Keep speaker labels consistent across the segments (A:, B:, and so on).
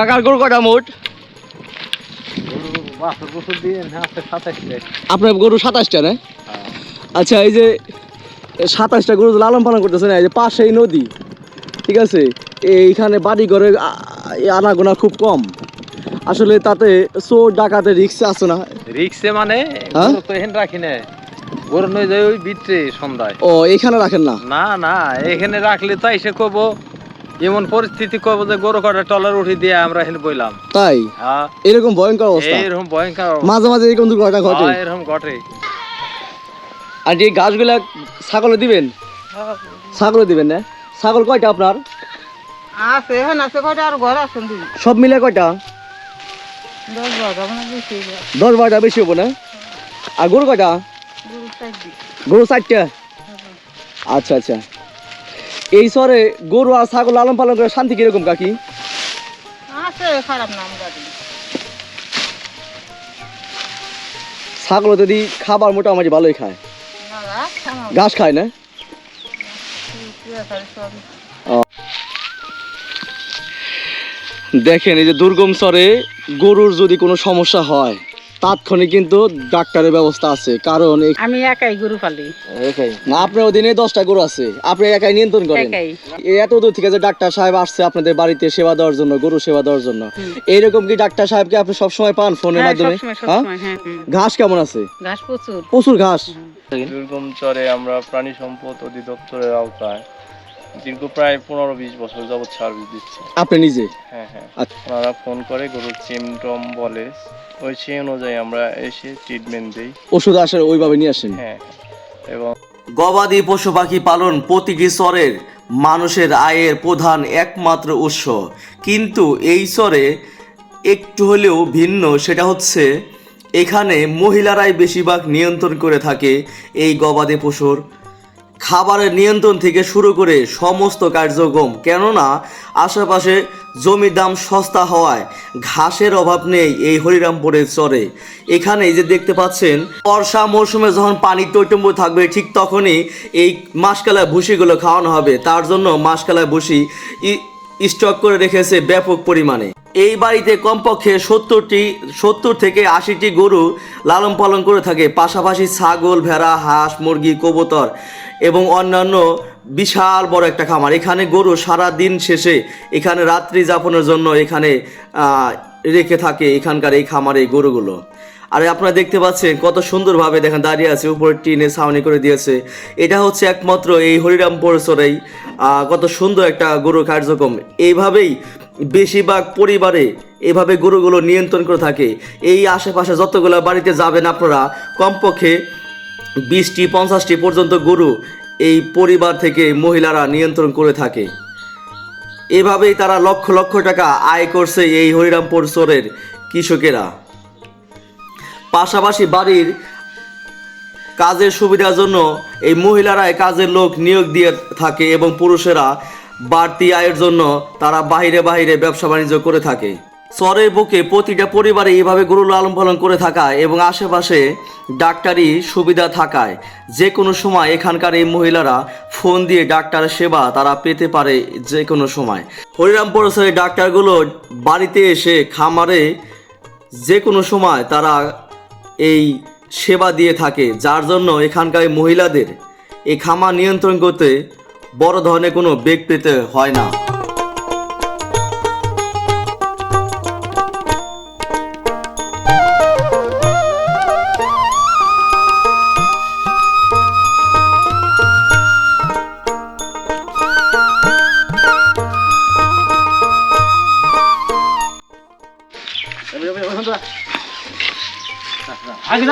A: কাকার গরু কটা মোট? আপনার গরু সাতাশটা না? আচ্ছা এই যে সাতাশটা গরু লালন পালন করতেছেন এই যে পাশেই নদী ঠিক আছে? এইখানে বাড়ি ঘরে আনাগোনা খুব কম। আসলে তাতে চোর ডাকাতে রিক্স আছে না?
B: রিক্সে মানে
A: হ্যাঁ?
B: তো রাখি না গরু নই যায় ওই বিটরে সন্ধ্যায়।
A: ও এখানে রাখেন না?
B: না না এখানে রাখলে তাই সে কব। এমন পরিস্থিতি কব যে গরু কটা টলার উঠি দিয়ে আমরা এখানে বইলাম।
A: তাই?
B: হ্যাঁ।
A: এরকম ভয়ঙ্কর অবস্থা।
B: এইরকম ভয়ঙ্কর
A: মাঝে মাঝে এরকম দুর্ঘটনা ঘটে।
B: হ্যাঁ, এরকম ঘটে।
A: আর যে গাছগুলা ছাগলে দিবেন? ছাগলে দিবেন না? ছাগল কয়টা আপনার?
C: আছে এখন আছে কয়টা আর ঘর আছে
A: সব মিলে কয়টা?
C: দশ বারোটা মানে বেশি
A: হব না? আর গরু কয়টা?
C: গরু
A: চারটা? আচ্ছা আচ্ছা। এই শহরে গরু আর ছাগল লালন পালন করে শান্তি কীরকম কাকি?
C: খারাপ
A: ছাগল যদি খাবার মোটামুটি ভালোই খায়। ঘাস খায় না? দেখেন এই যে দুর্গম স্তরে গরুর যদি কোনো সমস্যা হয় তাৎক্ষণিক কিন্তু ডাক্তারের ব্যবস্থা আছে কারণ
C: আমি একাই গরু পালি।
A: না আপনার অধীনে দশটা গরু আছে আপনি একাই নিয়ন্ত্রণ করেন? এত দূর থেকে যে ডাক্তার সাহেব আসছে আপনাদের বাড়িতে সেবা দেওয়ার জন্য গরু সেবা দেওয়ার জন্য। এইরকম কি ডাক্তার সাহেবকে আপনি সবসময় পান ফোনের
C: হ্যাঁ
A: মাধ্যমে? হ্যাঁ?
C: হ্যাঁ।
A: ঘাস কেমন আছে?
C: ঘাস প্রচুর।
A: প্রচুর ঘাস।
D: দুর্গম চরে আমরা প্রাণী সম্পদ অধিদপ্তরের আওতায় দীর্ঘ প্রায় পনেরো বিশ বছর যাবৎ সার্ভিস দিচ্ছি।
A: আপনি নিজে?
D: হ্যাঁ হ্যাঁ।
A: আচ্ছা।
D: ওনারা ফোন করে গরুর সিমটম বলে। ওই সেই অনুযায়ী আমরা এসে ট্রিটমেন্ট দিই।
A: ওষুধ আসার ওইভাবে নিয়ে আসেন?
D: হ্যাঁ এবং
E: গবাদি পশু পাখি পালন প্রতিটি স্তরের মানুষের আয়ের প্রধান একমাত্র উৎস। কিন্তু এই স্তরে একটু হলেও ভিন্ন সেটা হচ্ছে এখানে মহিলারাই বেশিরভাগ নিয়ন্ত্রণ করে থাকে এই গবাদি পশুর খাবারের নিয়ন্ত্রণ থেকে শুরু করে সমস্ত কার্যক্রম। কেননা, আশেপাশে জমির দাম সস্তা হওয়ায় ঘাসের অভাব নেই এই হরিরামপুরের চরে। এখানে যে দেখতে পাচ্ছেন, বর্ষা মৌসুমে যখন পানি টৈটম্ব থাকবে, ঠিক তখনই এই মাসকালায় ভুসিগুলো খাওয়ানো হবে। তার জন্য মাসকালায় ভুসি স্টক করে রেখেছে ব্যাপক পরিমাণে। এই বাড়িতে কমপক্ষে সত্তরটি, সত্তর থেকে আশিটি গরু লালন পালন করে থাকে, পাশাপাশি ছাগল, ভেড়া, হাঁস, মুরগি, কবুতর এবং অন্যান্য বিশাল বড় একটা খামার। এখানে গরু সারা দিন শেষে এখানে রাত্রি যাপনের জন্য এখানে রেখে থাকে এখানকার এই খামারে গরুগুলো। আর আপনারা দেখতে পাচ্ছেন কত সুন্দরভাবে দেখেন, দাঁড়িয়ে আছে, উপরে টিনে ছাউনি করে দিয়েছে। এটা হচ্ছে একমাত্র এই হরিরামপুর চরেই কত সুন্দর একটা গরু কার্যক্রম। এইভাবেই বেশিরভাগ পরিবারে এভাবে গরুগুলো নিয়ন্ত্রণ করে থাকে। এই আশেপাশে যতগুলো বাড়িতে যাবেন আপনারা, কমপক্ষে বিশটি, পঞ্চাশটি পর্যন্ত গরু এই পরিবার থেকে মহিলারা নিয়ন্ত্রণ করে থাকে। এভাবেই তারা লক্ষ লক্ষ টাকা আয় করছে এই হরিরামপুর চরের কৃষকেরা। পাশাপাশি বাড়ির কাজের সুবিধার জন্য এই মহিলারাই কাজের লোক নিয়োগ দিয়ে থাকে এবং পুরুষেরা বাড়তি আয়ের জন্য তারা বাইরে বাইরে ব্যবসা বাণিজ্য করে থাকে। চরের বুকে প্রতিটা পরিবারে এইভাবে গরু লালন পালন করে থাকা এবং আশেপাশে ডাক্তারি সুবিধা থাকায় যে কোনো সময় এখানকার এই মহিলারা ফোন দিয়ে ডাক্তারের সেবা তারা পেতে পারে যে কোনো সময়। হরিরামপুর ডাক্তারগুলো বাড়িতে এসে খামারে যে কোনো সময় তারা এই সেবা দিয়ে থাকে, যার জন্য এখানকার মহিলাদের এই খামার নিয়ন্ত্রণ করতে বড় ধরনের কোনো বেগ পেতে হয় না।
B: আগে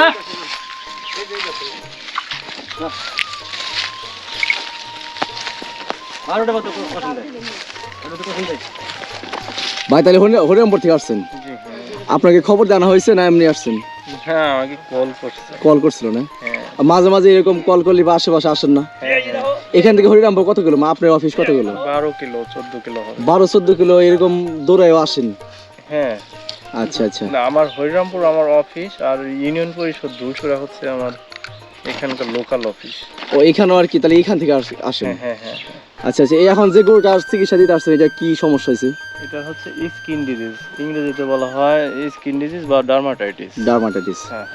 A: ভাই তাহলে হরি- হরিরামপুর থেকে আসছেন? আপনাকে খবর জানা হয়েছে না এমনি আসছেন?
D: হ্যাঁ আমাকে কল করছে।
A: কল করছিল না?
D: হ্যাঁ।
A: মাঝে মাঝে এরকম কল করলে বা আশেপাশে আসেন না?
D: হ্যাঁ।
A: এখান থেকে হরিরামপুর কত কিলো? আপনার অফিস কত কিলো?
D: বারো কিলো চোদ্দ কিলো
A: বারো চোদ্দ কিলো এরকম দৌড়ায়ও আসেন?
D: হ্যাঁ।
A: আচ্ছা আচ্ছা।
D: না আমার হরিরামপুর আমার অফিস আর ইউনিয়ন পরিষদ ধূসরা হচ্ছে আমার এখানকার লোকাল অফিস
A: ও এখানেও আর কি? তাহলে এখান থেকে আস- আসেন?
D: হ্যাঁ হ্যাঁ।
A: আচ্ছা আচ্ছা এখন যে গরুটা আজ চিকিৎসা দিতে আসছেন এটা কি সমস্যা হয়েছে?
D: এটা হচ্ছে স্কিন ডিজিজ ইংরেজিতে বলা হয় স্কিন ডিজিজ বা ডার্মাটাইটিস
E: ডার্মাটাইটিস
D: হ্যাঁ।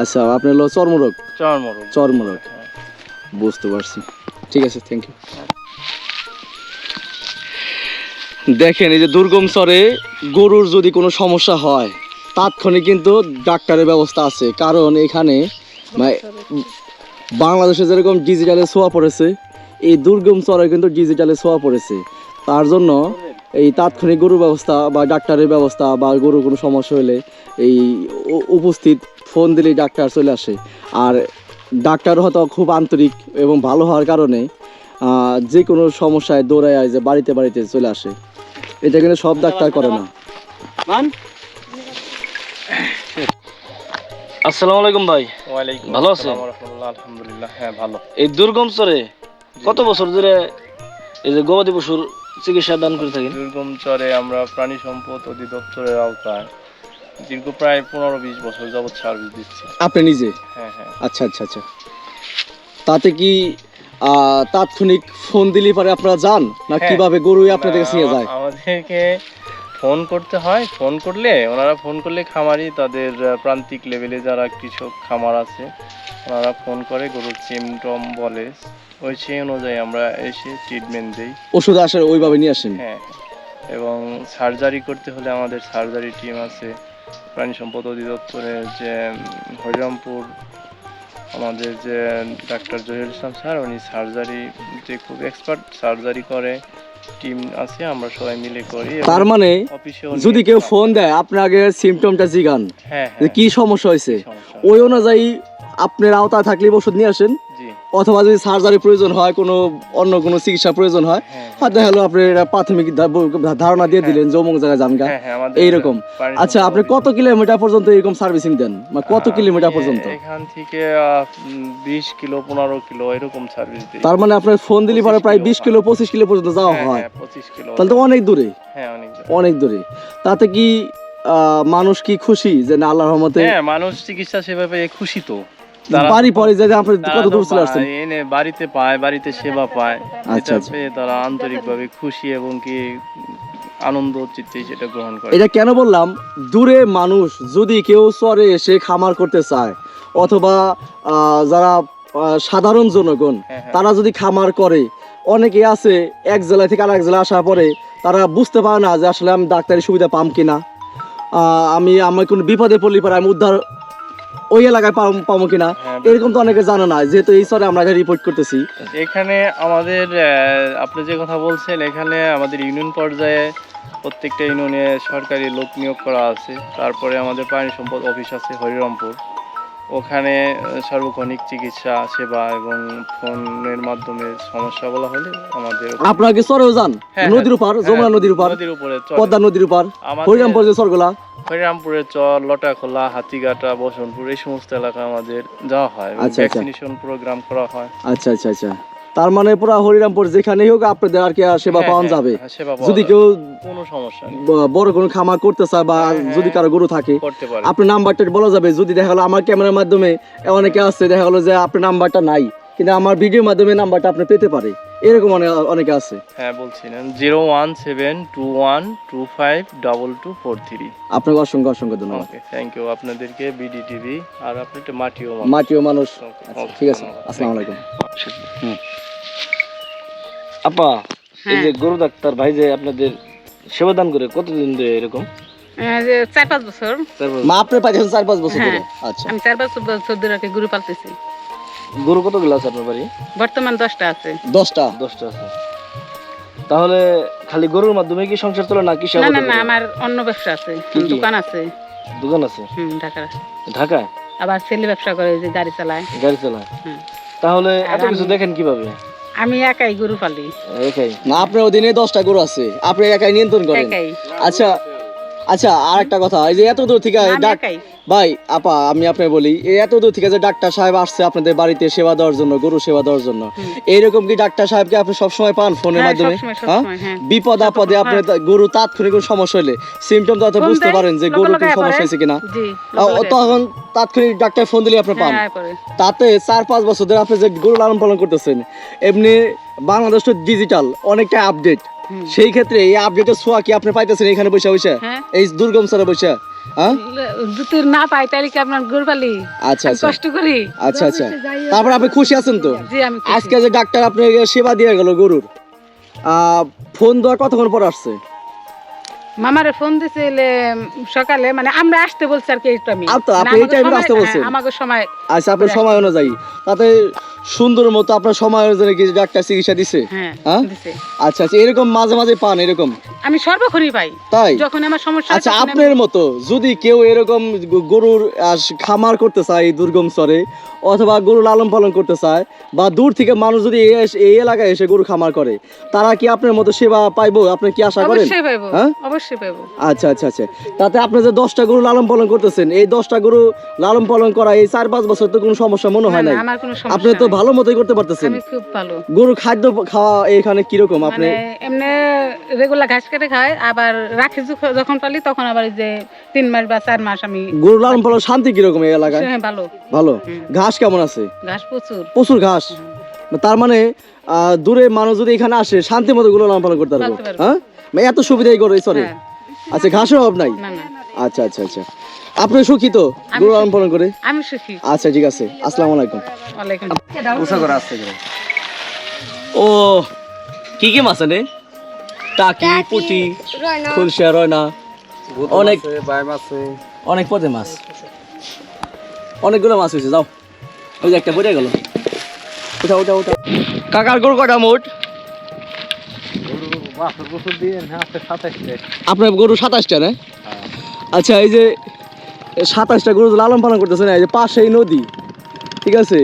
E: আচ্ছা আপনার হলো চর্মরোগ?
D: চর্মরোগ।
E: চর্মরোগ। বুঝতে পারছি। ঠিক আছে থ্যাংক ইউ দেখেন এই যে দুর্গম স্তরে গরুর যদি কোনো সমস্যা হয় তাৎক্ষণিক কিন্তু ডাক্তারের ব্যবস্থা আছে। কারণ এখানে মানে বাংলাদেশে যেরকম ডিজিটালে ছোঁয়া পড়েছে এই দুর্গম স্তরে কিন্তু ডিজিটালে ছোঁয়া পড়েছে। তার জন্য এই তাৎক্ষণিক গরুর ব্যবস্থা বা ডাক্তারের ব্যবস্থা বা গরুর কোনো সমস্যা হলে এই উপস্থিত ফোন দিলেই ডাক্তার চলে আসে। আর ডাক্তার হয়তো খুব আন্তরিক এবং ভালো হওয়ার কারণে আহ, যে কোনো সমস্যায় দৌড়ায় যে বাড়িতে বাড়িতে চলে আসে। এটা কিন্তু সব ডাক্তার করে না।
F: আসসালামু আলাইকুম ভাই। ভালো আছেন?
D: রাহমাতুল্লাহ, আলহামদুলিল্লাহ হ্যাঁ ভালো।
F: এই দুর্গম স্তরে কত বছর ধরে এই যে গবাদি পশুর চিকিৎসা দান করে থাকেন?
D: দুর্গম চরে আমরা প্রাণী সম্পদ অধিদপ্তরের আওতায় দীর্ঘ প্রায় পনেরো বিশ বছর যাবৎ সার্ভিস দিচ্ছি।
E: আপনি নিজে?
D: হ্যাঁ হ্যাঁ।
E: আচ্ছা আচ্ছা আচ্ছা। তাতে কি আহ, তাৎক্ষণিক ফোন দিলে পরে আপনারা যান? না
D: হ্যাঁ।
E: কীভাবে গরুই আপনাদের কাছে নিয়ে যায়?
D: আমাদেরকে ফোন করতে হয় ফোন করলে ওনারা ফোন করলে খামারি তাদের প্রান্তিক লেভেলে যারা কৃষক খামার আছে ওনারা ফোন করে গরুর সিমটম বলে। ওই সেই অনুযায়ী আমরা এসে ট্রিটমেন্ট দিই।
E: ওষুধ আসে ওইভাবে নিয়ে আসেন?
D: হ্যাঁ এবং সার্জারি করতে হলে আমাদের সার্জারি টিম আছে প্রাণী সম্পদ অধিদপ্তরের যে হরিরামপুর আমাদের যে ডাক্তার জহির ইসলাম স্যার উনি সার্জারি যে খুব এক্সপার্ট সার্জারি করে। টিম আছে আমরা সবাই মিলে করি
E: তার মানে যদি কেউ ফোন দেয় আপনি আগে সিমটমটা জিগান।
D: হ্যাঁ হ্যাঁ।
E: কি সমস্যা হয়েছে? ওই অনুযায়ী আপনার আওতায় থাকলে ওষুধ নিয়ে আসেন। অথবা যদি সার্জারি প্রয়োজন হয় কোনো অন্য কোনো চিকিৎসা প্রয়োজন হয়
D: হ্যাঁ
E: হয়তো হলো আপনি এটা প্রাথমিক ধারণা দিয়ে দিলেন যে অমুক জায়গায় যান গা।
D: হ্যাঁ হ্যাঁ আমাদের
E: এইরকম। আচ্ছা আপনি কত কিলোমিটার পর্যন্ত এরকম সার্ভিসিং দেন? মানে কত কিলোমিটার পর্যন্ত?
D: এখান থেকে বিশ কিলো পনেরো কিলো এরকম সার্ভিস দিই।
E: তার মানে আপনার ফোন দিলে পরে প্রায় বিশ কিলো পঁচিশ কিলো পর্যন্ত যাওয়া
D: হ্যাঁ,
E: হয়।
D: হ্যাঁ, পঁচিশ কিলো।
E: তাহলে তো অনেক দূরে।
D: হ্যাঁ অনেক দূর।
E: অনেক দূরে। তাতে কি আহ, মানুষ কি খুশি যে না আল্লাহর রহমতে
D: হ্যাঁ মানুষ চিকিৎসা সেভাবে খুশি তো।
E: বাড়ি পরে যে আপনি কত দূর চলে আসছেন?
D: এনে বাড়িতে পায় বাড়িতে সেবা পায়।
E: আচ্ছা, আচ্ছা।
D: পেয়ে তারা আন্তরিকভাবে খুশি এবং কি আনন্দ চিত্তে সেটা গ্রহণ করে।
E: এটা কেন বললাম? দূরে মানুষ যদি কেউ চরে এসে খামার করতে চায় অথবা যারা সাধারণ জনগণ
D: হ্যাঁ, হ্যাঁ।
E: তারা যদি খামার করে অনেকে আছে এক জেলা থেকে আরেক জেলা আসার পরে তারা বুঝতে পারে না যে আসলে আমি ডাক্তারি সুবিধা পাম কিনা। আহ, আমি আমার কোনো বিপদে পড়লে পরে আমি উদ্ধার ওই এলাকায় পাবো কিনা
D: হ্যাঁ,
E: এরকম তো অনেকে জানে না যেহেতু এই স্তরে আমরা রিপোর্ট করতেছি।
D: এখানে আমাদের আপনি যে কথা বলছেন এখানে আমাদের ইউনিয়ন পর্যায়ে প্রত্যেকটা ইউনিয়নে সরকারি লোক নিয়োগ করা আছে। তারপরে আমাদের পানি সম্পদ অফিস আছে হরিরামপুর। ওখানে সার্বক্ষণিক চিকিৎসা সেবা এবং ফোনের মাধ্যমে সমস্যা বলা হলে আমাদের
E: আপনারা কি চরেও যান?
D: হ্যাঁ,
E: নদীর উপর
D: হ্যাঁ,
E: যমুনা নদীর উপর
D: নদীর উপরে
E: পদ্মা নদীর উপর হরিরামপুর যে সরগোলা
D: হরিরামপুরের চর লটাখোলা হাতিঘাটা বসনপুর এই সমস্ত এলাকা আমাদের যাওয়া হয়
E: আচ্ছা, আচ্ছা।
D: ভ্যাকসিনেশন প্রোগ্রাম করা হয়।
E: আচ্ছা আচ্ছা আচ্ছা। তার মানে পুরো হরিরামপুর যেখানেই হোক আপনাদের আর কি সেবা
D: হ্যাঁ,
E: পাওয়া
D: হ্যাঁ,
E: যাবে।
D: হ্যাঁ, সেবা পাওয়া
E: যদি কেউ
D: কোনো সমস্যা
E: বড় কোনো খামার করতে চায় বা। যদি কারও গরু থাকে আপনার নাম্বারটা বলা যাবে। যদি দেখা গেলো আমার ক্যামেরার মাধ্যমে অনেকে আছে দেখা গেলো যে আপনার নাম্বারটা নাই কিন্তু আমার ভিডিওর মাধ্যমে নাম্বারটা আপনি পেতে পারে। এরকম অনে- অনেকে আছে।
D: হ্যাঁ বলছিলেন zero one seven two one two five double two four three.
E: আপনাকে অসংখ্য অসংখ্য ধন্যবাদ।
D: Thank you. আপনাদেরকে বিডি টিভি আর আপনি একটা মাটিও
E: মাটিও মানুষ। আচ্ছা, ঠিক আছে। আসসালামু আলাইকুম।
F: আপা এই
C: হ্যাঁ।
F: যে গরু ডাক্তার ভাই যে আপনাদের সেবা দান করে কতদিন ধরে এরকম?
C: চার পাঁচ বছর।
E: মা আপনি পাইছেন চার পাঁচ বছর ধরে?
C: হ্যাঁ।
E: আচ্ছা।
C: আমি চার পাঁচ বছর ধরে আর গরু পালতেছি।
F: গরু কতগুলো আছে আপনার বাড়ি?
C: বর্তমান দশটা আছে।
E: দশটা?
F: দশটা আছে। তাহলে খালি গরুর মাধ্যমে কি সংসার চলে না কি
C: না না না আমার অন্য ব্যবসা আছে? দোকান আছে।
F: দোকান আছে?
C: হুম
F: ঢাকায়?
C: আবার ছেলে ব্যবসা করে যে গাড়ি চালায়।
F: গাড়ি চালায়। তাহলে এত কিছু দেখেন কীভাবে?
C: আমি একাই গরু পালি।
F: একাই।
E: না আপনার অধীনে দশটা গরু আছে। আপনি একাই নিয়ন্ত্রণ করেন।
C: একাই।
E: আচ্ছা আচ্ছা আর একটা কথা এই যে এত দূর থেকে ডাক ভাই আপা আমি আপনাকে বলি এই এত দূর থেকে যে ডাক্তার সাহেব আসছে আপনাদের বাড়িতে সেবা দেওয়ার জন্য গরু সেবা দেওয়ার জন্য এইরকম কি ডাক্তার সাহেবকে আপনি সবসময় পান ফোনের
C: হ্যাঁ,
E: মাধ্যমে হ্যাঁ?
C: হ্যাঁ।
E: বিপদ আপদে আপনি। গরু তাৎক্ষণিক কোনো সমস্যা হলে সিমটম তো বুঝতে পারেন যে গরুর কোনো সমস্যা হয়েছে কিনা। তখন তাৎক্ষণিক ডাক্তার ফোন দিলে আপনি পান
C: হ্যাঁ,
E: তাতে চার পাঁচ বছর ধরে আপনি যে গরু লালন পালন করতেছেন এমনি বাংলাদেশ তো ডিজিটাল অনেকটা আপডেট। সেই ক্ষেত্রে এই আপডেটের ছোঁয়া কি আপনি পাইতেছেন এখানে বসে বসে?
C: হ্যাঁ।
E: এই দুর্গম স্যারে বসে হ্যাঁ?
C: না পাই তাহলে কি আপনার গরু
E: আচ্ছা আচ্ছা।
C: কষ্ট করি।
E: আচ্ছা আচ্ছা। তারপর আপনি খুশি আছেন তো?
C: জি আমি খুশি।
E: আজকে যে ডাক্তার আপনাকে সেবা দিয়ে গেল গরুর আহ, ফোন দেওয়ার কতক্ষণ পর আসছে?
C: মামারে ফোন সকালে মানে আমরা আসতে বলছি আর কি এই টাইমে
E: আপনি এই আসতে বলছেন?
C: আমাকে সময়
E: আচ্ছা আপনার সময় অনুযায়ী। তাতে সুন্দর মতো আপনার সময় অনুযায়ী কি ডাক্তার চিকিৎসা দিছে?
C: হ্যাঁ
E: হ্যাঁ?
C: দিছে।
E: আচ্ছা আচ্ছা এরকম মাঝে মাঝে পান এরকম?
C: আমি সর্বক্ষণই পাই।
E: তাই?
C: যখন আমার সমস্যা
E: আচ্ছা আপনার মতো যদি কেউ এরকম গরুর খামার করতে চায় এই দুর্গম স্তরে অথবা গরু লালন পালন করতে চায় বা দূর থেকে মানুষ যদি এই এলাকায় এসে গরু খামার করে তারা কি আপনার মতো সেবা পাইবো? আপনি কি আশা করেন?
C: অবশ্যই পাইবো
E: হ্যাঁ?
C: অবশ্যই পাইবো।
E: আচ্ছা আচ্ছা আচ্ছা। তাতে আপনি যে দশটা গরু লালন পালন করতেছেন এই দশটা গরু লালন পালন করা এই চার পাঁচ বছর তো কোনো সমস্যা মনে হয়
C: না,
E: নাই?
C: আমার কোনো
E: আপনি তো। ভালো মতোই করতে পারতেছেন।
C: আমি খুব ভালো।
E: গরু খাদ্য খাওয়া এখানে কীরকম আপনি?
C: মানে এমনি রেগুলার ঘাস কেটে খায় আবার রাখি যখন পালি তখন আবার যে তিন মাস বা চার মাস আমি
E: গরু লালন পালন শান্তি কীরকম এই এলাকায়?
C: হ্যাঁ, ভালো।
E: ভালো। ঘাস কেমন আছে?
C: ঘাস প্রচুর।
E: প্রচুর ঘাস। তার মানে আহ, দূরে মানুষ যদি এখানে আসে শান্তি মতো গুলো লালন পালন করতে পারব। হ্যাঁ? মানে এত সুবিধাই করে সরি আচ্ছা ঘাসের অভাব নাই?
C: না না।
E: আচ্ছা আচ্ছা আচ্ছা। আপনি সুখী তো? গরু লালন পালন করে?
C: আমি সুখী।
E: আচ্ছা ঠিক আছে। আসসালামু আলাইকুম।
C: ওয়ালাইকুম।
E: উষা করে আসতে করে ও কি কি মাছ আনে? টাকি পুটি খুলশা রয়না। অনেক অনেক পদে মাছ। অনেকগুলো মাছ হয়েছে যাও। ওই যে একটা পড়ে গেল। কাকার গরু কটা মোট?
B: সাতাশটা
E: আপনার গরু সাতাশটা না? আচ্ছা এই যে সাতাশটা গরু লালন পালন করতেছে না এই যে পাশেই নদী ঠিক আছে?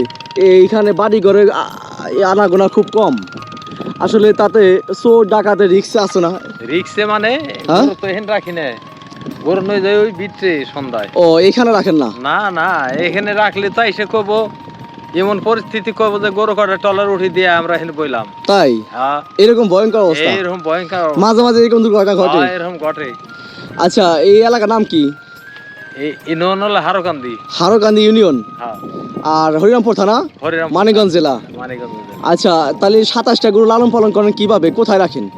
E: এইখানে বাড়ি ঘরে আনাগোনা খুব কম। আসলে তাতে চোর ডাকাতে রিক্স আছে না?
B: রিক্সে মানে
E: হ্যাঁ?
B: তো এখানে রাখি না। গরু নই যায় ওই বিটে সন্ধ্যায়।
E: ও এখানে রাখেন না?
B: না না এখানে রাখলে তাই সে কব এমন পরিস্থিতি কব যে গরু কটা টলার উঠি দিয়ে আমরা এখানে বইলাম।
E: তাই?
B: হ্যাঁ।
E: এরকম ভয়ঙ্কর অবস্থা?
B: এইরকম ভয়ঙ্কর
E: মাঝে মাঝে এরকম দুর্ঘটনা ঘটে।
B: হ্যাঁ, এরকম ঘটে।
E: আচ্ছা এই এলাকার নাম কি?
B: ইনন হলো হারকান্দি।
E: হারকান্দি ইউনিয়ন?
B: হ্যাঁ।
E: আর হরিরামপুর থানা? মানিকগঞ্জ জেলা?
B: মানিকগঞ্জ
E: আচ্ছা তাহলে সাতাশটা গরু লালন পালন করেন কীভাবে? কোথায় রাখেন?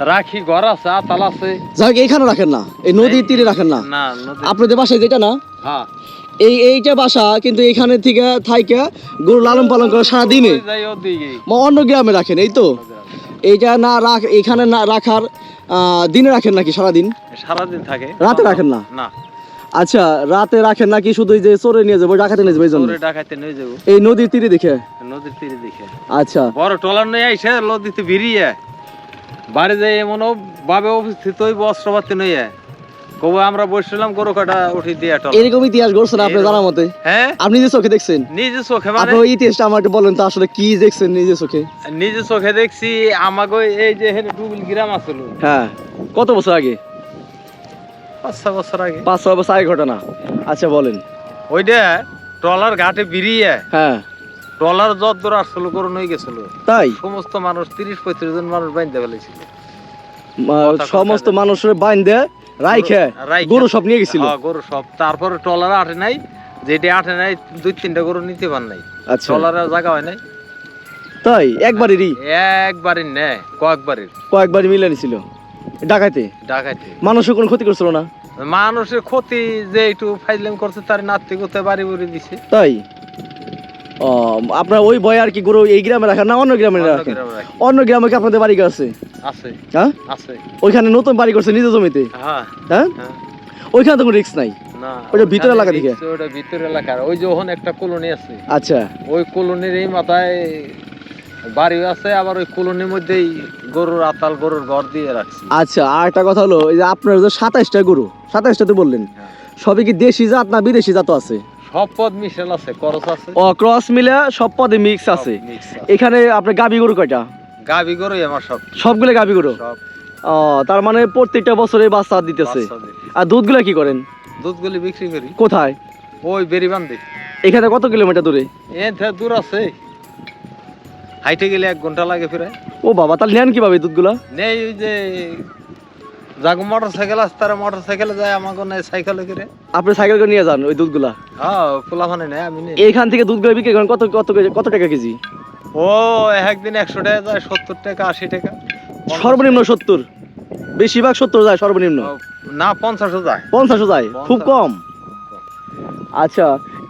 B: রাখি ঘর আছে আতাল আছে।
E: যাই হোক, এইখানে রাখেন না। এই নদীর তীরে রাখেন না?
B: না
E: আপনাদের বাসায় যেটা না?
B: হ্যাঁ।
E: এই এইটা বাসা কিন্তু এখানে থেকে থাইকা গরু লালন পালন করে সারাদিনে। অন্য গ্রামে রাখেন এই তো? এইটা না রাখ এখানে না রাখার দিনে রাখেন নাকি সারাদিন?
B: সারাদিন থাকে।
E: রাতে রাখেন না?
B: না।
E: আচ্ছা রাতে রাখেন নাকি শুধু এই যে চোরে নিয়ে যাব ডাকাতে নিয়ে যাব এই জন্য?
B: তোরে ডাকাইতে নিয়ে যাব।
E: এই নদীর তীরে দেখে?
B: নদীর তীরে দেখে।
E: আচ্ছা।
B: বড় টলার নিয়ে আইসে নদীতে ভিড়িয়ে। বাড়ি যাই এমন ভাবে অবস্থিত হইব অস্ত্রপাতি নিয়ে। কব আমরা বসছিলাম গরু কাটা উঠি দিয়ে
E: এরকম ইতিহাস গড়ছেন আপনি জানার মতে
B: হ্যাঁ?
E: আপনি যে চোখে দেখছেন?
B: নিজে চোখে মানে
E: আপনি ইতিহাসটা আমার একটু বলেন তো আসলে কি দেখছেন নিজে চোখে?
B: নিজে চোখে দেখছি আমাকে এই যে এখানে ডুবিল গ্রাম
E: হ্যাঁ। কত বছর আগে?
B: পাঁচ ছ বছর আগে।
E: পাঁচ ছয় বছর আগে ঘটনা। আচ্ছা বলেন।
B: ওইটা টলার ঘাটে ভিড়িয়ে
E: হ্যাঁ।
B: টলার যত দূর আসছিল গরু নই গেছিল।
E: তাই?
B: সমস্ত মানুষ তিরিশ পঁয়ত্রিশ জন মানুষ বাইন্দে ফেলেছিল।
E: সমস্ত। মানুষের বাইন্দে রাইখে। গরু সব নিয়ে গেছিল?
B: হ্যাঁ, গরু সব। তারপরে টলার আটে নাই যেটি আটে নাই দুই তিনটা গরু নিতে পার নাই।
E: আচ্ছা।
B: টলারের জায়গা হয় নাই।
E: তাই একবারেরই?
B: একবারই নেয় কয়েকবারই
E: কয়েকবার মিলে নিছিল? ডাকাইতে?
B: ডাকাইতে।
E: মানুষের কোনো ক্ষতি করছিল না?
B: মানুষের ক্ষতি যে একটু ফাইজলাম করছে তার নাতি কোথায় বাড়ি বুড়ি দিছে।
E: তাই? আপনার ওই ভয় আর কি গরু এই গ্রামে রাখেন না অন্য গ্রামে রাখেন? অন্য গ্রামে কি আপনাদের বাড়ি আছে?
B: আছে।
E: হ্যাঁ?
B: আছে।
E: ওইখানে নতুন বাড়ি করছে নিজের জমিতে?
B: হ্যাঁ।
E: হ্যাঁ?
B: হ্যাঁ।
E: ওইখানে তো কোনো রিস্ক নাই?
B: না
E: ওইটা ভিতর এলাকা দিকে?
B: ওটা ভিতর ওই যে ওখানে একটা কলোনি আছে।
E: আচ্ছা।
B: ওই কলোনির এই মাথায় বাড়ি আছে আবার ওই কলোনির মধ্যেই গরুর আতাল গরুর ঘর দিয়ে রাখছি।
E: আচ্ছা আর একটা কথা হলো এই যে আপনার যে সাতাইশটা গরু সাতাইশটা তো বললেন
B: হ্যাঁ।
E: সবই কি দেশি জাত না বিদেশি জাত আছে?
B: সব পদ মিশেল আছে করস আছে।
E: ও ক্রস মিলে সব পদে মিক্স আছে।
B: সব mix আছে।
E: এখানে আপনার গাবি গরু কয়টা?
B: গাভী গরুই আমার সব।
E: সবগুলো গাবি গরু?
B: সব।
E: ও তার মানে প্রত্যেকটা বছরে বাচ্চা দিতেছে। আর দুধগুলো কি করেন?
B: দুধগুলি বিক্রি করি।
E: কোথায়?
B: ওই বেরিবান্ধি
E: এখানে কত কিলোমিটার দূরে?
B: এন দূর আছে। হাইটে গেলে এক ঘণ্টা লাগে ফিরে
E: ও বাবা তাহলে নেন কীভাবে দুধগুলা?
B: নেই ওই যে যাক মোটর সাইকেল আছে তারা মোটর সাইকেলে যায় আমাকে নেই সাইকেলে করে।
E: আপনি সাইকেল করে নিয়ে যান ওই দুধগুলা?
B: হ্যাঁ পোলাফানে নেই আমি নেই।
E: এইখান থেকে দুধগুলো বিক্রি করেন কত কত কত টাকা কেজি?
B: ও একদিন একশো টাকা যায় সত্তর টাকা আশি টাকা।
E: সর্বনিম্ন সত্তর। বেশিরভাগ সত্তর যায় সর্বনিম্ন?
B: না পঞ্চাশও যায়।
E: পঞ্চাশও যায়? খুব কম? আচ্ছা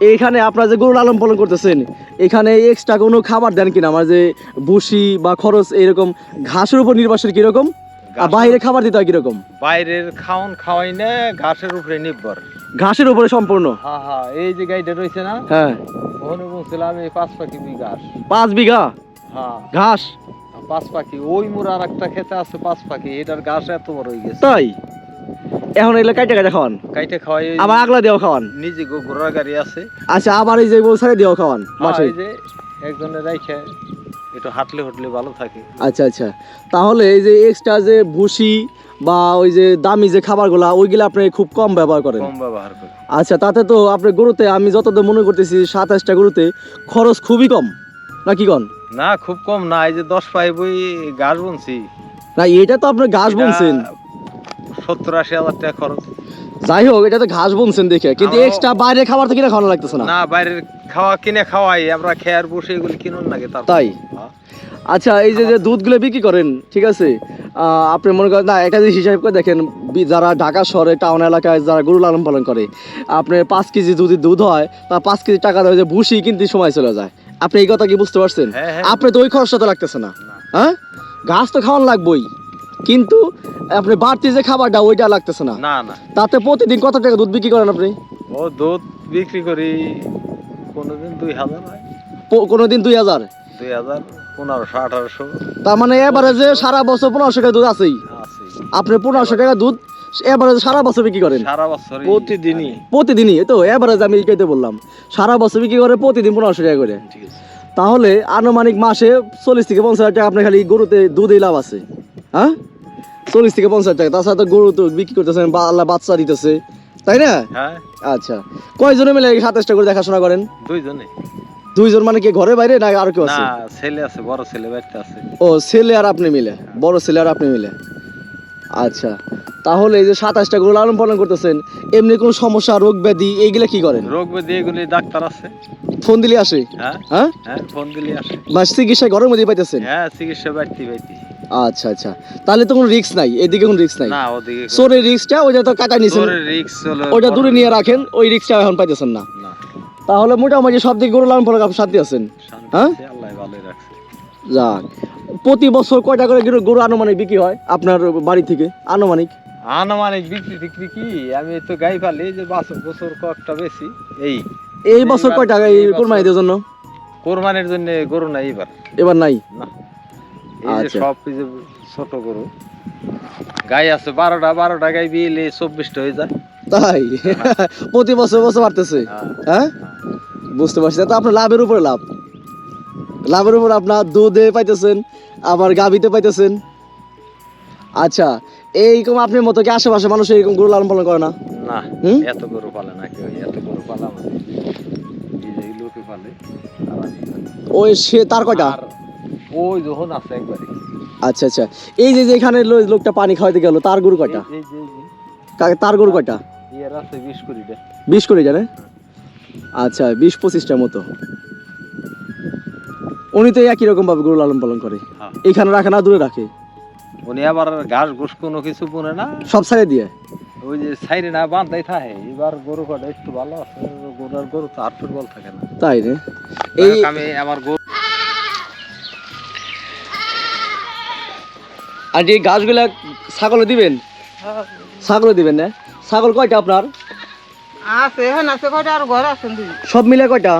E: এইখানে আপনারা যে গরু লালন পালন করতেছেন এখানে এক্সট্রা কোনো খাবার দেন কিনা? আমার যে ভুসি বা খরচ এরকম ঘাসের উপর নির্ভরশীল কীরকম? বাইরে খাবার দিতে হয় কীরকম?
B: বাইরের খাওন খাওয়াই না ঘাসের উপরে নির্ভর।
E: ঘাসের উপরে সম্পূর্ণ?
B: হ্যাঁ হ্যাঁ এই যে গাড়িটা রয়েছে না?
E: হ্যাঁ।
B: ওখানে বলছিলাম এই পাঁচ পাখি ঘাস।
E: পাঁচ বিঘা?
B: হ্যাঁ
E: ঘাস?
B: পাঁচ পাখি ওই মোর আর একটা খেতে আছে পাঁচ পাখি এটার ঘাস এত বড় হয়ে গেছে।
E: তাই? এখন এগুলো কাইটা কাইটা খাওয়ান?
B: কাইটে খাওয়াই
E: আবার আগলা দেওয়া খাওয়ান?
B: নিজে গো- ঘোড়ার গাড়ি আছে।
E: আচ্ছা আবার এই যে বলসারে দেওয়া খাওয়ান
B: হ্যাঁ,
E: মাঠে?
B: এই যে রাইখে একটু হাঁটলে হাঁটলে ভালো থাকে।
E: আচ্ছা আচ্ছা। তাহলে এই যে এক্সট্রা যে ভুসি বা ওই যে দামি যে খাবারগুলা ওইগুলো আপনি খুব কম ব্যবহার করেন?
B: কম ব্যবহার করে।
E: আচ্ছা তাতে তো আপনার গরুতে আমি যতদূর মনে করতেছি সাতাশটা গরুতে খরচ খুবই কম। না কি কন?
B: না খুব কম না এই যে দশ পাই বই ঘাস বুনছি।
E: না এটা তো আপনার ঘাস বুনছেন।
B: সত্তর আশি হাজার টাকা খরচ।
E: যাই হোক এটা তো ঘাস বুনছেন দেখে। কিন্তু এক্সট্রা বাইরে খাবার তো কিনা খাওয়ানো লাগতেছে না।
B: না বাইরের খাওয়া কিনে খাওয়াই আমরা খেয়ার বসে এগুলি কিনুন লাগে তার
E: তাই? আচ্ছা এই যে যে দুধগুলো বিক্রি করেন ঠিক আছে? আপনি মনে করেন না একটা জিনিস হিসাব করে দেখেন যারা ঢাকা শহরে টাউন এলাকায় যারা গরু লালন পালন করে আপনার পাঁচ কেজি যদি দুধ হয় তা পাঁচ কেজি টাকা দেওয়া যে ভুসি কিনতে সময় চলে যায়। আপনি এই কথা কি বুঝতে পারছেন?
B: হ্যাঁ, হ্যাঁ।
E: আপনি তো ওই খরচটা তো লাগতেছে না। হ্যাঁ? ঘাস তো খাওয়ান লাগবেই। কিন্তু আপনি বাড়তি যে খাবারটা ওইটা লাগতেছে না।
B: না না।
E: তাতে প্রতিদিন কত টাকা দুধ বিক্রি করেন আপনি?
B: ও দুধ বিক্রি করি কোনোদিন দুই হাজার হয়।
E: কোনোদিন দুই হাজার?
B: দুই হাজার পনেরোশো আঠারোশো।
E: তার মানে এবারে যে সারা বছর পনেরোশো টাকা দুধ আছেই।
B: আছে
E: আপনি পনেরোশো টাকা দুধ এবারে সারা বছর বিক্রি করেন।
B: সারা বছর
F: প্রতিদিনই।
E: প্রতিদিনই তো এভারেজ আমি তো বললাম। সারা বছর বিক্রি করে প্রতিদিন পনেরোশো টাকা করে।
F: ঠিক আছে।
E: তাহলে আনুমানিক মাসে চল্লিশ থেকে পঞ্চাশ হাজার টাকা আপনার খালি গরুতে দুধেই লাভ আছে। হ্যাঁ? চল্লিশ থেকে পঞ্চাশ টাকা। তাছাড়া তো গরু তো বিক্রি করতেছেন বা আল্লাহ বাচ্চা দিতেছে। তাই না?
B: হ্যাঁ।
E: আচ্ছা। কয়জনে মিলে সাতাশটা করে দেখাশোনা করেন?
B: দুইজনে।
E: দুইজন মানে কি ঘরে বাইরে না আর কেউ আছে?
B: ছেলে আছে বড় ছেলে বাড়িতে আছে।
E: ও ছেলে আর আপনি মিলে? বড় ছেলে আর আপনি মিলে? আচ্ছা তাহলে এই যে সাতাশটা গরু লালন পালন করতেছেন এমনি কোনো সমস্যা রোগ ব্যাধি এইগুলা কি করেন?
B: রোগ ব্যাধি এগুলি ডাক্তার আছে।
E: ফোন দিলে আসে?
B: হ্যাঁ
E: হ্যাঁ?
B: হ্যাঁ ফোন দিলে আসে।
E: বা চিকিৎসা ঘরের মধ্যে পাইতেছেন?
B: হ্যাঁ চিকিৎসা বাড়তি বাড়তি।
E: আচ্ছা আচ্ছা তাহলে তো কোনো রিস্ক নাই এদিকে কোনো রিস্ক নাই।
B: না ওদিকে
E: চোরের রিস্কটা ওইটা তো কাটা নিছেন। ওইটা দূরে নিয়ে রাখেন ওই রিস্কটা এখন পাইতেছেন না। তাহলে মোটামুটি সব দিকে গরু লালন পালন আপনি শান্তি আছেন হ্যাঁ?
B: আল্লাহ ভালোই রাখছে।
E: যাক। প্রতি বছর কয়টা করে গরু- আনুমানিক বিক্রি হয় আপনার বাড়ি থেকে? আনুমানিক?
B: আনুমানিক বিক্রি টিক্রি কি? আমি তো গাই পালি যে বছর বছর কয়েকটা বেশি। এই
E: এই বছর
B: কয়টা
E: কয় টাকা এই
B: এই
E: কোরবানি জন্য?
B: কোরবানির জন্য গরু নাই এবার।
E: এবার নাই?
B: না। এই যে
E: আচ্ছা।
B: সব যে ছোট গরু। গাই আছে বারোটা বারোটা গাই বিলে চব্বিশটা হয়ে যায়।
E: তাই? প্রতি বছর বছর বাড়তেছে?
B: হ্যাঁ।
E: হ্যাঁ? বুঝতে পারছি। তো আপনার লাভের উপরে লাভ? লাভের উপর আপনার দুধে পাইতেছেন আবার গাভিতে পাইতেছেন। আচ্ছা এইরকম আপনার মতো কি আশেপাশে মানুষ এরকম গরু লালন পালন করে না?
B: না এত গরু পালে না কেউ এত গরু পালা লোকে।
E: ওই সে তার কয়টা?
B: ওই যখন আছে একবারে।
E: আচ্ছা আচ্ছা। এই যে যে এখানে লোকটা পানি খাওয়াইতে গেল তার গরু কয়টা? তার গরু কয়টা?
B: বিশ কুড়িটা।
E: বিশ করে জানে আচ্ছা বিশ পঁচিশটার মতো। উনি তো একই রকম ভাবে গরু লালন পালন করে।
B: হ্যাঁ।
E: এখানে রাখে না দূরে রাখে।
B: উনি আবার ঘাস ঘুষ কোনো কিছু বুনে না।
E: সব সাইডে দিয়ে।
B: ওই যে সাইডে না বান্ধাই থাকে। এবার গরু কটা একটু ভালো আছে গরুর গরু তো আর ফুটবল থাকে না।
E: তাই রে।
B: এই আমি আমার গরু
E: আর এই গাছগুলা ছাগলে দিবেন? ছাগলে দিবেন না? ছাগল কয়টা আপনার?
C: আছে এখন আছে কয়টা আর ঘর আছেন দুই।
E: সব মিলে কয়টা?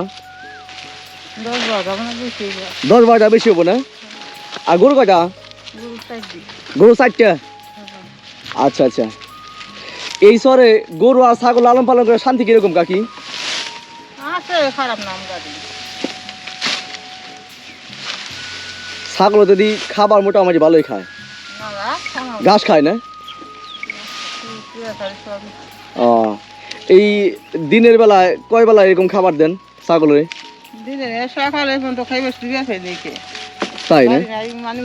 C: দশ বারোটা মানে বেশি
E: হব না? আর গরু কয়টা?
C: গরু চার
E: চারটা? আচ্ছা আচ্ছা। এই শহরে গরু আর ছাগল লালন পালন করে শান্তি কীরকম কাকি? ছাগল যদি খাবার মোটামুটি ভালোই খায়। ঘাস খায় না? ও এই দিনের বেলায় কয় বেলা এরকম খাবার দেন ছাগলের?
C: দিনে সকালে পর্যন্ত খাইবে শুয়ে আছে দেখে
E: তাই না?
C: মানে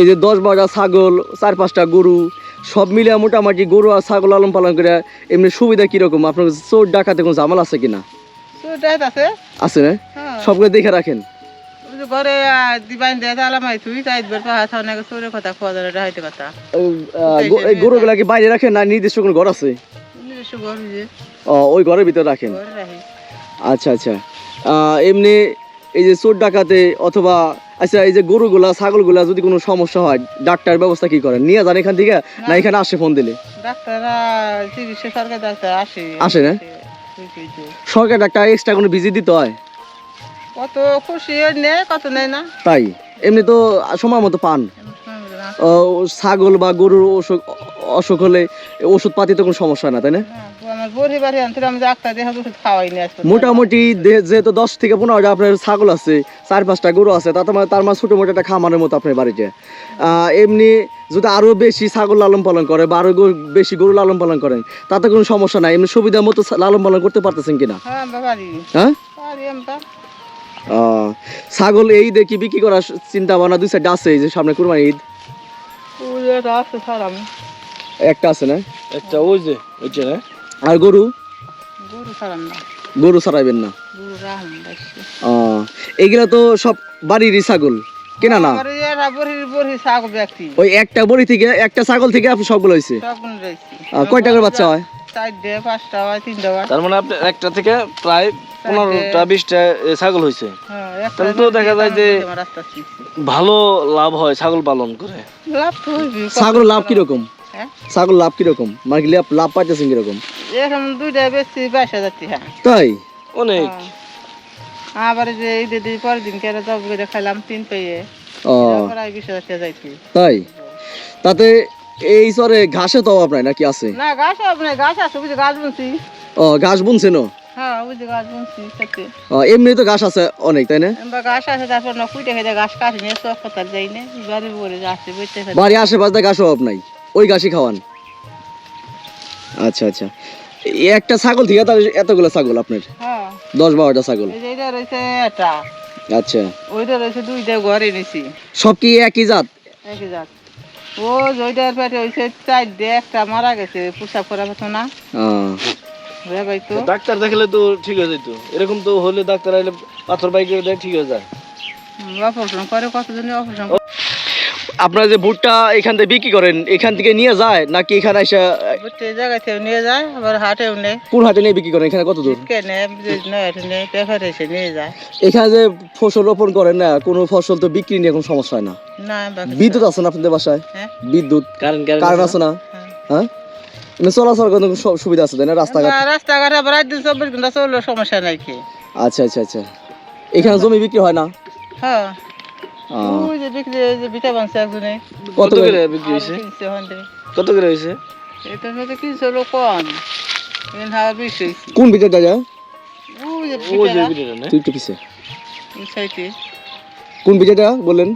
E: এই যে দশ বারোটা ছাগল চার পাঁচটা গরু সব মিলে মোটামুটি গরু আর ছাগল লালন পালন করে এমনি সুবিধা কীরকম? আপনার চোর ডাকাতে কোনো ঝামেলা আছে কিনা?
C: আছে।
E: না?
C: হ্যাঁ।
E: সবগুলো দেখে রাখেন।
A: ঘরে দিবাইন দেয় তাহলে মাই তুই একবার কথা
E: গরুগুলা কি বাইরে রাখেন না নির্দিষ্ট কোনো ঘর আছে?
A: ঘর
E: ওই ঘরের ভিতরে রাখেন? আচ্ছা আচ্ছা। এমনি এই যে চোর ডাকাতে অথবা আচ্ছা এই যে গরুগুলা ছাগলগুলা যদি কোনো সমস্যা হয় ডাক্তার ব্যবস্থা কি করেন? নিয়ে যান এখান থেকে না এখানে আসে ফোন দিলে?
A: আসে।
E: না? সরকার ডাক্তার এক্সট্রা কোনো ভিজিট দিতে হয়?
A: কত খুশি নেয় কত নেয় না।
E: তাই? এমনি তো সময় মতো পান। ও, ছাগল বা গরুর অসুখ অসুখ হলে ওষুধ পাতি তো কোনো সমস্যা হয় না তাই না? মোটামুটি যেহেতু দশ থেকে পনেরোটা আপনার ছাগল আছে চার পাঁচটা গরু আছে তাতে মানে তার মানে ছোটো মোটো একটা খামারের মতো আপনার বাড়িতে। এমনি যদি আরও বেশি ছাগল লালন পালন করে বা আরও গরু- বেশি গরু লালন পালন করেন তাতে কোনো সমস্যা নাই। এমনি সুবিধা মতো লালন পালন করতে পারতেছেন কিনা?
A: হ্যাঁ
E: হ্যাঁ? ছাগল এই দেখি বিক্রি করার চিন্তা ভাবনা দুই সাইড আছে এই যে সামনে কুরবানি ঈদ। একটা আছে না?
F: একটা ওই যে ওইটা না?
E: আর গরু?
A: গরু ছাড়াম না।
E: গরু ছাড়াইবেন না? এইগুলা তো সব বাড়িরই ছাগল। কেনা না? ওই একটা বড়ি থেকে একটা ছাগল থেকে আপনি সবগুলো হয়েছে
A: সব গুণ
E: কয়টা করে বাচ্চা হয়?
A: হয় হয়।
F: তার মানে আপনার একটা থেকে প্রায় পনেরোটা বিশটা ছাগল হয়েছে
A: হ্যাঁ,
F: তাহলে তো দেখা যায় যে-। ভালো লাভ হয় ছাগল পালন করে।
E: ছাগল লাভ কীরকম?
A: হ্যাঁ?
E: ছাগল লাভ কীরকম? মানে কি লাভ লাভ পাইতেছেন কীরকম?
A: এখন দুইটা বেশি বাইশ হাজার টাকা।
E: তাই?
F: অনেক।
A: হ্যাঁ। আবার যে এই দিদি পরের দিন কেন জব করে খাইলাম তিন পেয়ে।
E: ও।
A: প্রায় বিশ হাজার টাকা যাইছি।
E: তাই? তাতে এই সরে ঘাসে তো অভাব নাই নাকি আছে?
A: না গাছ আপনি গাছ আছে বুঝি গাছ বুনছি।
E: ও ঘাস বুনছেন
A: হ্যাঁ বুঝি গাছ বুনছি সত্যি।
E: এমনি তো ঘাস আছে অনেক তাই না?
A: আমরা গাছ আছে তারপর না কুইটে খেতে গাছ কাটি নিয়ে সব কথা যাই না বাড়ি যাচ্ছে বুঝতে
E: বাড়ি আশেপাশে ঘাস অভাব নাই। ওই ঘাসই খাওয়ান। আচ্ছা আচ্ছা। এই একটা ছাগল থেকে তাহলে এতগুলো ছাগল আপনার?
A: হ্যাঁ।
E: দশ বারোটা ছাগল।
A: এই যে এটা রয়েছে একটা।
E: আচ্ছা।
A: ওইটা রয়েছে দুইটা ঘরে নিছি
E: সব কি একই জাত?
A: একই যাক ও ওইটার পেটে হয়েছে চারটে একটা মারা গেছে প্রসাব করা পেতো না।
E: আহ,
A: রে ভাই তো।
F: ডাক্তার দেখলে তো ঠিক হয়ে যেত। এরকম তো হলে ডাক্তার আইলে পাথর বাইকে ঠিক হয়ে যায়।
A: অপারেশন করে কতজনে অপারেশন?
E: আপনারা যে ভুট্টা এখান থেকে বিক্রি করেন এখান থেকে নিয়ে যায় নাকি এখানে এসে
A: করতে জায়গা থেকে নিয়ে যায় আবার হাটেও নেয়।
E: কোন হাটে নিয়ে বিক্রি করেন? এখানে কত দূর?
A: কেনে নয় নেয় পেপার এসে নিয়ে যায়।
E: এখানে যে ফসল রোপণ করেন না কোনো ফসল তো বিক্রি নিয়ে কোনো সমস্যা হয় না?
A: না
E: বিদ্যুৎ আছে না আপনাদের বাসায়?
A: হ্যাঁ?
E: বিদ্যুৎ?
F: কারণ
E: কারেন্ট আছে না?
A: হ্যাঁ।
E: হ্যাঁ? চলাচল কোনো সুবিধা আছে তাই না রাস্তাঘাট?
A: রাস্তাঘাটে আবার রাত দিন চব্বিশ ঘণ্টা চললেও সমস্যা নাই কি।
E: আচ্ছা আচ্ছা আচ্ছা। এখানে জমি বিক্রি হয় না?
A: হ্যাঁ। ওই যে বিক্রি যে বিটা বানছে একজনে।
E: কত
F: করে বিক্রি হয়েছে?
A: কিনছে হন্ডে।
F: কত করে হয়েছে?
A: এটা হয়তো কিনছে হলো কম এখানে হাওয়া বেশি হয়েছে।
E: কোন ভিতরটা যায়
A: ওই যে
F: ওই যে
A: বিটারা,
F: না।
E: তুই একটু পিছে
A: ওই
E: কোন ভিতরটা বললেন?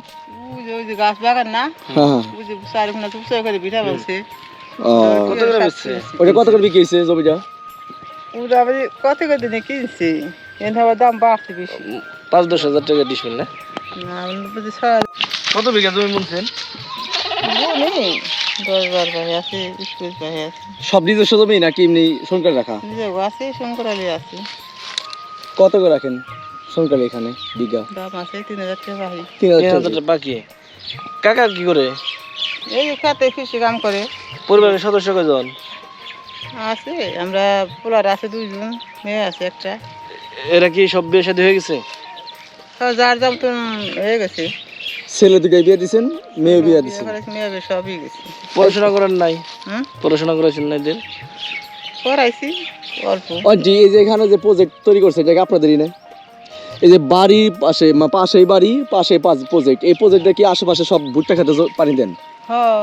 A: ওই যে ওই যে গাছ বাগান না?
E: হ্যাঁ হ্যাঁ।
A: ওই যে চারি ঘণ্টা চুপসে করে বিটা বানছে।
F: কত করে বেচছে?
E: ওটা কত করে বিক্রি হয়েছে জমিটা?
A: ওটা কত করে দিনে কিনছে? এখানে দাম বাড়ছে বেশি।
F: পাঁচ দশ হাজার টাকা ডিসমিল না? কত বিঘা জমি বলছেন
A: দশ বার বাহে আছে স্কুল বাহে আছে।
E: সব নিজস্ব জমি নাকি এমনি সরকার রাখা?
A: আছে শঙ্করালি আছে।
E: কত করে রাখেন সরকার এখানে বিঘা?
A: দাম আছে তিন হাজার টাকা
E: তিন হাজার টাকা।
F: বাকি। কাকা কি করে?
A: এই খাতে কৃষি কাম করে।
F: পরিবারের সদস্য কজন
A: আছে আমরা পোলার আছে দুইজন মেয়ে আছে একটা।
F: এরা কি সব বিয়ে শাদী হয়ে গেছে?
A: যার তো হয়ে গেছে।
E: ছেলে বিয়ে দিছেন মেয়ে বিয়ে দিছেন?
A: মেয়ে বিয়ে সবই গেছে।
F: পড়াশোনা করেন নাই? পড়াশোনা করেছেন না এদের?
A: পড়াইছি অল্প।
E: আন্টি এই যে এখানে যে প্রজেক্ট তৈরি করছে কি আপনাদেরই না? এই যে বাড়ির পাশে পাশেই বাড়ি পাশে প্রজেক্ট এই প্রজেক্টটা কি আশেপাশে সব ভুট্টা খেতে জ- পানি দেন?
A: হ্যাঁ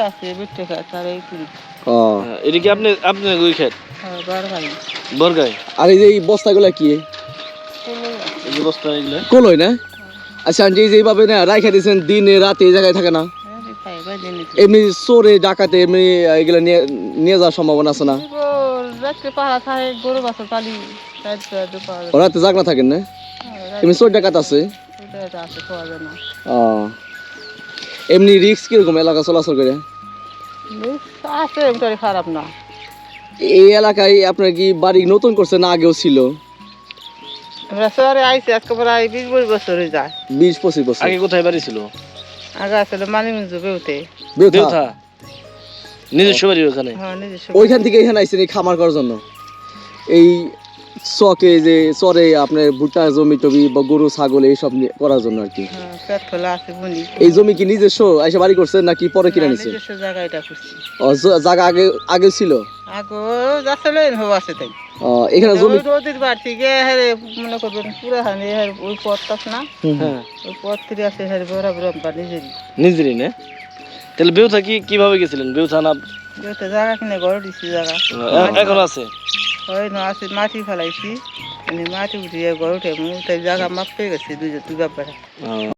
A: আছে এই
E: ও।
F: হ্যাঁ, এটা কি আপনি আপনি খেত?
A: হ্যাঁ
E: আর এই যে এই বস্তাগুলো কি?
F: এই যে বস্তা এগুলো
E: কলই না? আচ্ছা আন্টি এই না রাইখা দিয়েছেন দিনে রাতে এই জায়গায় থাকে না? এমনি চোরে ডাকাতে এমনি এগুলো নিয়ে নিয়ে যাওয়ার সম্ভাবনা আছে না? জাগনা থাকেন না? এমনি চোর ডাকাত আছে?
A: রাত্রে আছে পাওয়া যায় না
E: ও। এমনি রিক্স কীরকম এলাকা চলাচল করে?
A: আছে খারাপ না।
E: এই এলাকায় আপনার কি বাড়ি নতুন করছে না আগেও ছিল?
A: আমরা শহরে আইছি আজকে প্রায় বিশ বাইশ বছর হয়ে যায়।
E: বিশ পঁচিশ বছর।
F: আগে কোথায় বাড়ি ছিল?
A: আগে আসলে মানিগঞ্জ বেউতে।
E: বেউথা।
F: নিজস্ব বাড়ি ওখানে?
A: হ্যাঁ নিজস্ব
E: ওইখান থেকে এখানে আইছেন এই খামার করার জন্য। এই চকে যে চরে আপনার ভুট্টা জমি টবি বা গরু ছাগল এইসব নিয়ে- করার জন্য আর কি।
A: হ্যাঁ পেট খোলা আছে
E: এই জমি কি নিজস্ব এসে বাড়ি করছেন নাকি পরে কিনে
A: না,
E: নিছেন?
A: জায়গা করছি।
E: আগে আগে ছিল?
A: আগো আসলে হব আছে তাই।
E: এখানে জমি
A: ওই নদীর বাড়ি থেকে হেরে মনে করবেন পুরো হানি হের ওই পথটা না?
F: হ্যাঁ।
A: ওই পথ থেকে আছে হের বরাবর বা নিজেরই।
F: নিজেরই না? তাহলে বেউথা কি কীভাবে গেছিলেন? বেউথা না
A: যেহেতু জায়গা কিনে ঘর দিছি জায়গা
F: এ- এখন আছে
A: ওই না আছে মাটি ফেলাইছি মানে মাটি উঠিয়ে ঘর উঠে মুখ জায়গা মাপ পেয়ে গেছে দুই দুই ব্যাপারে